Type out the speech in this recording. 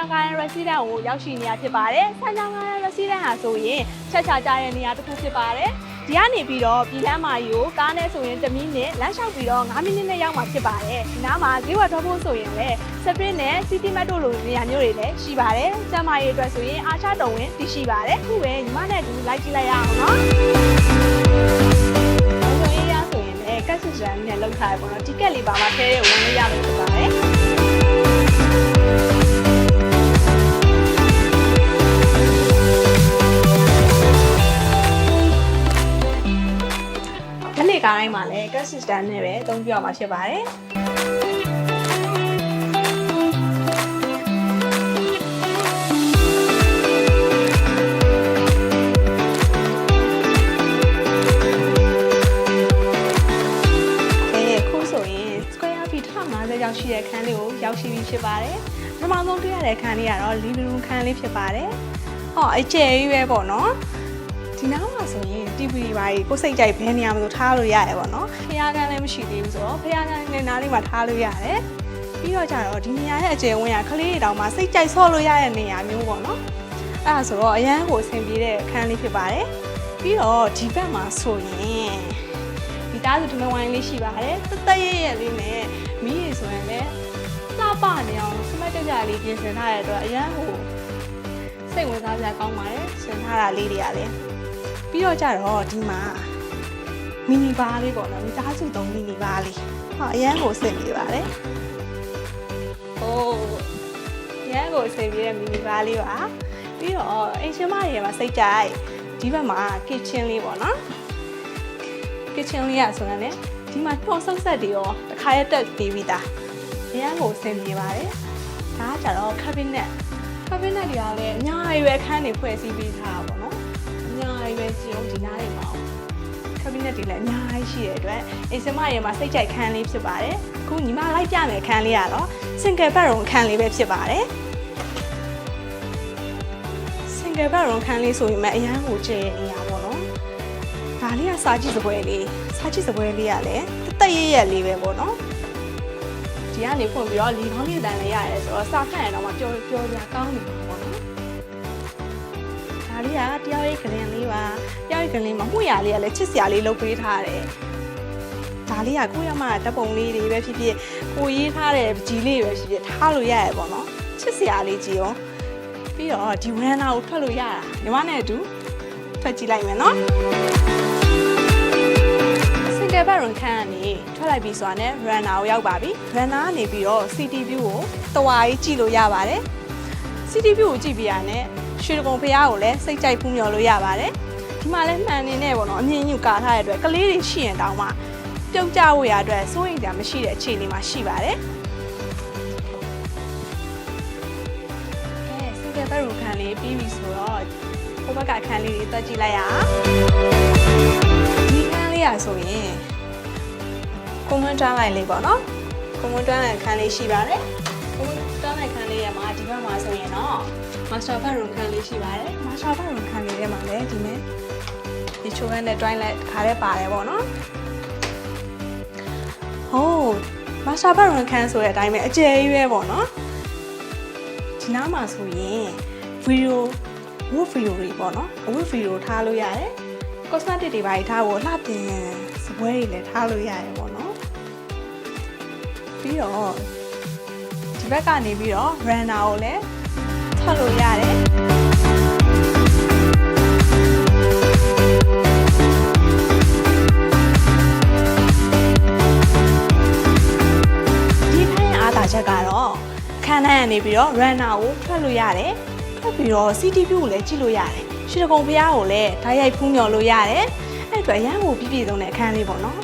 ကြောင်ကားရဲ့ resident ကိုရောက်ရှိနေရဖြစ်ပါတယ်ဆန်းကြောင်ကားရဲ့ resident ဟာဆိုရင်ချက်ချာကြတဲ့နေရာတစ်ခုဖြစ်ပါတယ်ဒီကနေပြီးတော့ပြည်လမ်းမာကြီးကိုကားနဲ့ဆိုရင်1မိနစ်လမ်းလျှောက်ပြီးတော့9မိနစ်နဲ့ရောက်မှာဖြစ်ပါတယ်ဒီနားမှာဈေးဝယ်ထွက်ဖို့ဆိုရင်လည်း sprint နဲ့ city map တို့လိုနေရာမျိုးတွေလည်းရှိပါတယ်ကျမ်းမာရေးအတွက်ဆိုရင်အားချတော်ဝင်တည်ရှိပါတယ်အခုပဲညီမနဲ့အတူလိုက်ကြည့်လိုက်ရအောင်နော်ဆိုရင်ရဆိုရင်လည်းကတ်စစ်စရန်နဲ့လောက်ထားရပေါ့နော်ဒီကက်လေးပါမှထဲရဲဝင်လို့ရလို့ဖြစ်ပါတယ်။ တိုင်းမှာလည်း gas system နဲ့ပဲအသုံးပြုရမှာဖြစ်ပါတယ်။အဲခုဆိုရင် square feet 1050ရောက်ရှိတဲ့ခန်းလေးကိုရောက်ရှိပြီဖြစ်ပါတယ်။ပထမဆုံးတွေ့ရတဲ့ခန်းလေးကတော့ living room ခန်းလေးဖြစ်ပါတယ်။ဟောအကျယ်ကြီးပဲပေါ့နော်။ဒီနောက်မှာ ဆိုရင် TV ဘာကြီးကိုယ်စိတ်ကြိုက်ဘယ်နေရာမှာဆိုထားလို့ရတယ်ပေါ့နော်ဖျားကန်းလည်းမရှိသေးဘူးဆိုတော့ဖျားကန်းနဲ့နားလေးမှာထားလို့ရတယ်ပြီးတော့ကြတော့ဒီနေရာရဲ့အကျယ်ဝန်းကကလေးတွေတောင်မှစိတ်ကြိုက်ဆော့လို့ရတဲ့နေရာမျိုးပေါ့နော်အဲ့ဒါဆိုတော့အရန်ကိုအဆင်ပြေတဲ့အခန်းလေးဖြစ်ပါတယ်ပြီးတော့ဒီဘက်မှာဆိုရင်ဒီတားစုထမင်းဝိုင်းလေးရှိပါတယ်တသက်ရရဲ့လေးနဲ့မီးရေဆိုရင်လည်းလှပနေအောင်စမတ်တကြလေးပြင်ဆင်ထားရတဲ့အတွက်အရန်ကိုစိတ်ဝင်စားစရာကောင်းပါတယ်ဆင်ထားတာလေးတွေကလည်း ပြီးတော့ကြတော့ဒီမှာမီနီဘားလေးပေါ့နော်မိသားစုသုံးမီနီဘားလေးဟာအရန်ကိုအဆင်ပြေပါတယ်ဟိုးအရန်ကိုအဆင်ပြေတဲ့မီနီဘားလေးပါပြီးတော့အိမ်ရှင်မတွေမှာစိတ်ကြိုက်ဒီဘက်မှာ kitchen လေးပေါ့နော် kitchen လေးရဆိုရင်လည်းဒီမှာထုံဆုပ်ဆက်တွေရောတစ်ခါရက်တက်ပြီးပြီးသားအရန်ကိုအဆင်ပြေပါတယ်ဒါကကြတော့ cabinet cabinet တွေကလည်းအများကြီးပဲခန်းနေဖွဲ့စည်းပြီးထားတာပေါ့နော်အ များကြီးပဲကြည့်အောင်ဒီနားတွေမှာကဘိနက်တွေလည်းအများကြီးရှိတဲ့အတွက်အင်စမရဲ့မှာစိတ်ကြိုက်ခန်းလေးဖြစ်ပါတယ်အခုညီမလိုက်ပြမယ်ခန်းလေးကတော့ single bedroom ခန်းလေးပဲဖြစ်ပါတယ် single bedroom ခန်းလေးဆိုရင်လည်းအရန်ကိုကျဲနေရပါတော့ဒါလေးကစာကြည့်စပွဲလေးစာကြည့်စပွဲလေးကလည်းတသက်ရရက်လေးပဲပေါ့နော်ဒီကနေဖွင့်ပြီးတော့လီကောင်းလေးတန်လေးရတယ်ဆိုတော့စာဖတ်ရင်တော့မှပျော်ပျော်စရာကောင်းနေမှာပေါ့နော်ဒါ လေးကတယောက်ရဲ့ကလင်လေးပါတယောက်ရဲ့ကလင်မှာမှုရလေးကလည်းချစ်စရာလေးလုပ်ပေးထားတယ်ဒါလေးကကိုရမဓပုံလေးတွေပဲဖြစ်ဖြစ်ကိုရေးထားတဲ့ပကြီးလေးပဲဖြစ်ဖြစ်ထားလို့ရရပေါ့နော်ချစ်စရာလေးကြည့်အောင်ပြီးတော့ဒီဝရန်နာကိုထွက်လို့ရတာညီမနဲ့အတူထွက်ကြည့်လိုက်မယ်နော်စင်ကယ်ဘတ်ရွန်ခန်းကနေထွက်လိုက်ပြီဆိုတာနဲ့ runner ကိုရောက်ပါပြီ runner ကနေပြီးတော့ city view ကိုတဝါကြီးကြည့်လို့ရပါတယ် city view ကိုကြည့်ပြရနဲ့ ရွှေတကုံဖရားကိုလည်းစိတ်ကြိုက်ဖူးမြော်လို့ရပါတယ်ဒီမှာလည်းမှန်နေနဲ့ပေါ့နော်အမြင့်ကြီးကာထားတဲ့အတွက်ကလေးတွေရှိရင်တောင်မှပြုတ်ကြဖို့ရအတွက်စိုးရိမ်ကြမရှိတဲ့အခြေအနေမှာရှိပါတယ်အဲစင်ကယ်ဘတ်ရူခံလေးပြီးပြီဆိုတော့ဟိုဘက်ကခံလေးတွေတက်ကြည့်လိုက်ရအောင်ဒီခံလေးရဆိုရင်ကွန်မန့်တန်းလိုက်လေးပေါ့နော်ကွန်မန့်တန်းလိုက်ခံလေးရှိပါတယ်ကိုတောင်းတဲ့ခန်းလေးရမှာဒီဘက်မှာဆိုရင်တော့ master bedroom ခန်းလေးရှိပါတယ် master bedroom ခန်းလေးထဲမှာလည်းဒီမဲ့ဒီချိုးရတဲ့ toilet ခါရဲပါတယ်ပေါ့နော်ဟိုး master bedroom ခန်းဆိုတဲ့အတိုင်းပဲအကျယ်ကြီးပဲပေါ့နော်ဒီနားမှာဆိုရင် video wood video တွေပေါ့နော် wood video ထားလို့ရတယ် cosmetic တွေပါထားဖို့လှပြင်စပွဲတွေလည်းထားလို့ရတယ်ပေါ့နော်ပြီးတော့ဒီဘက်ကနေပြီးတော့ runner ကိုလည်း ထွက်လို့ရတယ်ဒီခန်းရဲ့အားသာချက်ကတော့အခန်းထဲကနေပြီးတော့ runner ကိုထွက်လို့ရတယ်ထွက်ပြီးတော့ city view ကိုလည်းကြည့်လို့ရတယ်ရွှေတကုံဖျားကိုလည်းဓာတ်ရိုက်ဖူးမြော်လို့ရတယ်အဲ့အတွက်ရမ်းကိုပြည့်ပြည့်စုံတဲ့အခန်းလေးပေါ့နော်